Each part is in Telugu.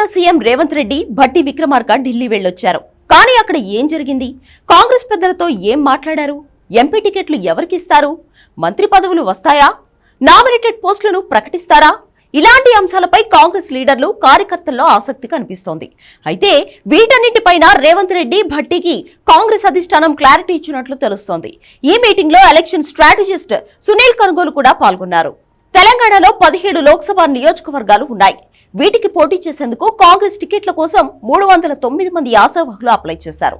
తెలంగాణ సీఎం రేవంత్ రెడ్డి భట్టి విక్రమార్క ఢిల్లీ వెళ్ళొచ్చారు. కానీ అక్కడ ఏం జరిగింది? కాంగ్రెస్ పెద్దలతో ఏం మాట్లాడారు? ఎంపీ టికెట్లు ఎవరికిస్తారు? మంత్రి పదవులు వస్తాయా? నామినేటెడ్ పోస్టులను ప్రకటిస్తారా? ఇలాంటి అంశాలపై కాంగ్రెస్ లీడర్లు కార్యకర్తల్లో ఆసక్తి కనిపిస్తోంది. అయితే వీటన్నిటిపైన రేవంత్ రెడ్డి భట్టికి కాంగ్రెస్ అధిష్టానం క్లారిటీ ఇచ్చినట్లు తెలుస్తోంది. ఈ మీటింగ్లో ఎలక్షన్ స్ట్రాటజిస్ట్ సునీల్ కనుగోలు కూడా పాల్గొన్నారు. తెలంగాణలో పదిహేడు లోక్సభ నియోజకవర్గాలు ఉన్నాయి. వీటికి పోటీ చేసేందుకు కాంగ్రెస్ టికెట్ల కోసం మూడు వందల తొమ్మిది మంది ఆశావాహులు అప్లై చేశారు.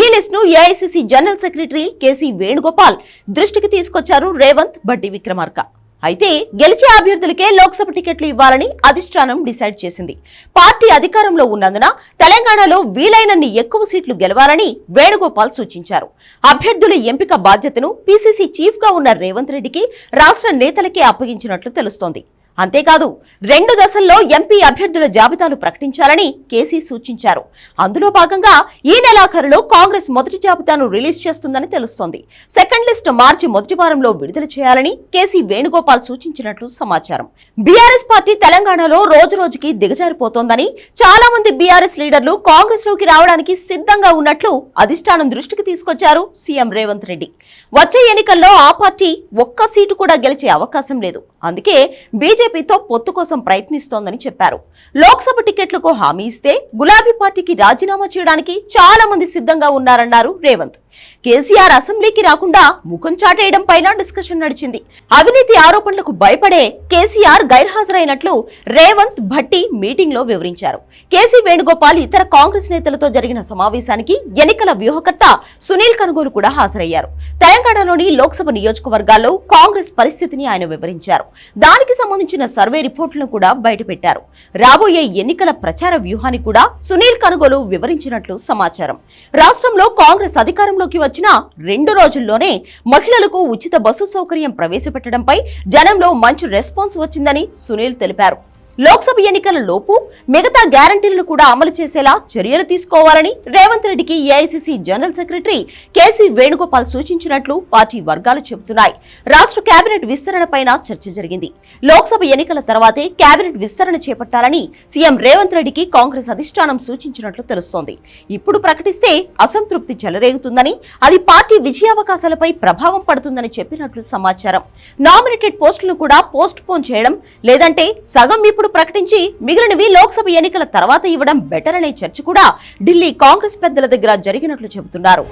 ఈ లిస్ట్ను AICC general secretary KC Venugopal దృష్టికి తీసుకొచ్చారు రేవంత్ బడ్డి విక్రమార్క. అయితే గెలిచే అభ్యర్థులకే లోక్సభ టికెట్లు ఇవ్వాలని అధిష్టానం డిసైడ్ చేసింది. పార్టీ అధికారంలో ఉన్నందున తెలంగాణలో వీలైనన్ని ఎక్కువ సీట్లు గెలవాలని వేణుగోపాల్ సూచించారు. అభ్యర్థుల ఎంపిక బాధ్యతను పీసీసీ చీఫ్గా ఉన్న రేవంత్ రెడ్డికి రాష్ట్ర నేతలకే అప్పగించినట్లు తెలుస్తోంది. అంతేకాదు రెండు దశల్లో ఎంపీ అభ్యర్థుల జాబితాలు ప్రకటించాలని కేసీ సూచించారు. అందులో భాగంగా ఈ నెలాఖరులో కాంగ్రెస్ మొదటి జాబితాను రిలీజ్ చేస్తుందని తెలుస్తోంది. సెకండ్ లిస్ట్ మార్చి మొదటి వారంలో విడుదల చేయాలని కేసీ వేణుగోపాల్ సూచించినట్లు సమాచారం. బీఆర్ఎస్ పార్టీ తెలంగాణలో రోజు రోజుకి దిగజారిపోతోందని చాలా మంది బీఆర్ఎస్ లీడర్లు కాంగ్రెస్లోకి రావడానికి సిద్ధంగా ఉన్నట్లు అధిష్టానం దృష్టికి తీసుకొచ్చారు సీఎం రేవంత్ రెడ్డి. వచ్చే ఎన్నికల్లో ఆ పార్టీ ఒక్క సీటు కూడా గెలిచే అవకాశం లేదు. అందుకే బీజేపీ బీజేపీతో పొత్తు కోసం ప్రయత్నిస్తోందని చెప్పారు. లోక్సభ టికెట్లకు హామీ ఇస్తే గులాబీ పార్టీకి రాజీనామా చేయడానికి చాలా మంది సిద్ధంగా ఉన్నారన్నారు రేవంత్. కేసీఆర్ అసెంబ్లీకి రాకుండా ముఖం చాటేయడం పైన డిస్కషన్ నడిచింది. అవినీతి ఆరోపణలకు భయపడే కేసీఆర్ గైర్హాజరైనట్లు రేవంత్ భట్టి మీటింగ్లో వివరించారు. కేసీ వేణుగోపాల్ ఇతర కాంగ్రెస్ నేతలతో జరిగిన సమావేశానికి ఎన్నికల వ్యూహకర్త సునీల్ కనుగోలు కూడా హాజరయ్యారు. తెలంగాణలోని లోక్సభ నియోజకవర్గాల్లో కాంగ్రెస్ పరిస్థితిని ఆయన వివరించారు. దానికి సంబంధించిన సర్వే రిపోర్టులను కూడా బయటపెట్టారు. రాబోయే ఎన్నికల ప్రచార వ్యూహాన్ని కూడా సునీల్ కనుగోలు వివరించినట్లు సమాచారం. రాష్ట్రంలో కాంగ్రెస్ అధికారంలో అధికారంలోకి వచ్చిన రెండు రోజుల్లోనే మహిళలకు ఉచిత బస్సు సౌకర్యం ప్రవేశపెట్టడంపై జనంలో మంచి రెస్పాన్స్ వచ్చిందని సునీల్ తెలిపారు. లోక్సభ ఎన్నికల లోపు మిగతా గ్యారంటీలను కూడా అమలు చేసేలా చర్యలు తీసుకోవాలని రేవంత్ రెడ్డికి AICC general secretary KC Venugopal సూచించినట్లు పార్టీ వర్గాలు చెబుతున్నాయి. రాష్ట్ర కేబినెట్ విస్తరణ పైన చర్చ జరిగింది. లోక్సభ ఎన్నికల తర్వాతే కేబినెట్ విస్తరణ చేపట్టాలని సీఎం రేవంత్ రెడ్డికి కాంగ్రెస్ అధిష్టానం సూచించినట్లు తెలుస్తోంది. ఇప్పుడు ప్రకటిస్తే అసంతృప్తి చెలరేగుతుందని అది పార్టీ విజయావకాశాలపై ప్రభావం పడుతుందని చెప్పినట్లు సమాచారం. నామినేటెడ్ పోస్టులను కూడా పోస్ట్ పోన్ చేయడం లేదంటే సగం ఇప్పుడు ప్రకటించి మిగిలినవి లోక్సభ ఎన్నికల తర్వాత ఇవ్వడం బెటర్ అనే చర్చ కూడా ఢిల్లీ కాంగ్రెస్ పెద్దల దగ్గర జరిగినట్లు చెబుతున్నారు.